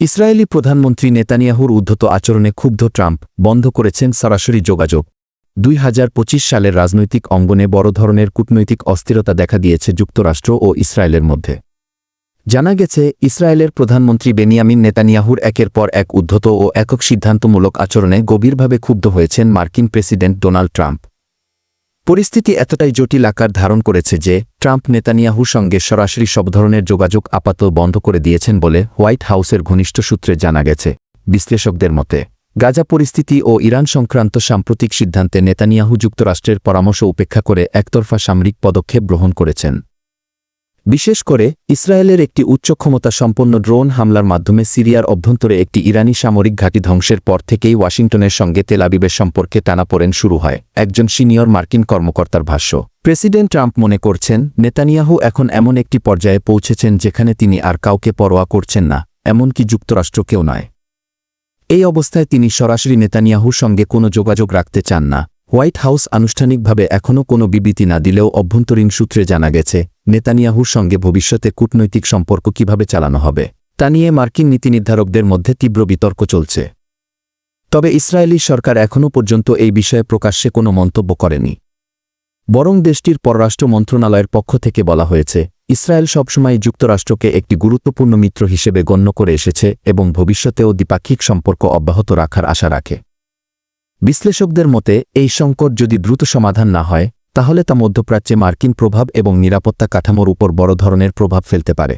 Israeli প্রধানমন্ত্রী নেতানিয়াহুর উদ্ধত আচরণে ক্ষুব্ধ ট্রাম্প, বন্ধ করেছেন সরাসরি যোগাযোগ। দুই হাজার পঁচিশ সালের রাজনৈতিক অঙ্গনে বড় ধরনের কূটনৈতিক অস্থিরতা দেখা দিয়েছে যুক্তরাষ্ট্র ও ইসরায়েলের মধ্যে। জানা গেছে, ইসরায়েলের প্রধানমন্ত্রী বেনিয়ামিন নেতানিয়াহুর একের পর এক উদ্ধত ও একক সিদ্ধান্তমূলক আচরণে গভীরভাবে ক্ষুব্ধ হয়েছেন মার্কিন প্রেসিডেন্ট ডোনাল্ড ট্রাম্প। পরিস্থিতি এতটাই জটিল আকার ধারণ করেছে যে ট্রাম্প নেতানিয়াহুর সঙ্গে সরাসরি সব ধরনের যোগাযোগ আপাতত বন্ধ করে দিয়েছেন বলে হোয়াইট হাউসের ঘনিষ্ঠ সূত্রে জানা গেছে। বিশ্লেষকদের মতে, গাজা পরিস্থিতি ও ইরান সংক্রান্ত সাম্প্রতিক সিদ্ধান্তে নেতানিয়াহু যুক্তরাষ্ট্রের পরামর্শ উপেক্ষা করে একতরফা সামরিক পদক্ষেপ গ্রহণ করেছেন। বিশেষ করে, ইসরায়েলের একটি উচ্চ ক্ষমতা সম্পন্ন ড্রোন হামলার মাধ্যমে সিরিয়ার অভ্যন্তরে একটি ইরানি সামরিক ঘাঁটি ধ্বংসের পর থেকেই ওয়াশিংটনের সঙ্গে তেলাবিবের সম্পর্কে টানাপোড়েন শুরু হয়। একজন সিনিয়র মার্কিন কর্মকর্তার ভাষ্য, প্রেসিডেন্ট ট্রাম্প মনে করছেন, নেতানিয়াহু এখন এমন একটি পর্যায়ে পৌঁছেছেন যেখানে তিনি আর কাউকে পরোয়া করছেন না, এমনকি যুক্তরাষ্ট্রকেও নয়। এই অবস্থায় তিনি সরাসরি নেতানিয়াহুর সঙ্গে কোনো যোগাযোগ রাখতে চান না। হোয়াইট হাউস আনুষ্ঠানিকভাবে এখনও কোনো বিবৃতি না দিলেও অভ্যন্তরীণ সূত্রে জানা গেছে, নেতানিয়াহুর সঙ্গে ভবিষ্যতে কূটনৈতিক সম্পর্ক কীভাবে চালানো হবে, তা নিয়ে মার্কিন নীতি নির্ধারকদের মধ্যে তীব্র বিতর্ক চলছে। তবে ইসরায়েলি সরকার এখনও পর্যন্ত এই বিষয়ে প্রকাশ্যে কোনো মন্তব্য করেনি। বরং দেশটির পররাষ্ট্র মন্ত্রণালয়ের পক্ষ থেকে বলা হয়েছে, ইসরায়েল সবসময় যুক্তরাষ্ট্রকে একটি গুরুত্বপূর্ণ মিত্র হিসেবে গণ্য করে এসেছে এবং ভবিষ্যতেও দ্বিপাক্ষিক সম্পর্ক অব্যাহত রাখার আশা রাখে। বিশ্লেষকদের মতে, এই সংকট যদি দ্রুত সমাধান না হয়, তাহলে তা মধ্যপ্রাচ্যে মার্কিন প্রভাব এবং নিরাপত্তা কাঠামোর উপর বড় ধরনের প্রভাব ফেলতে পারে।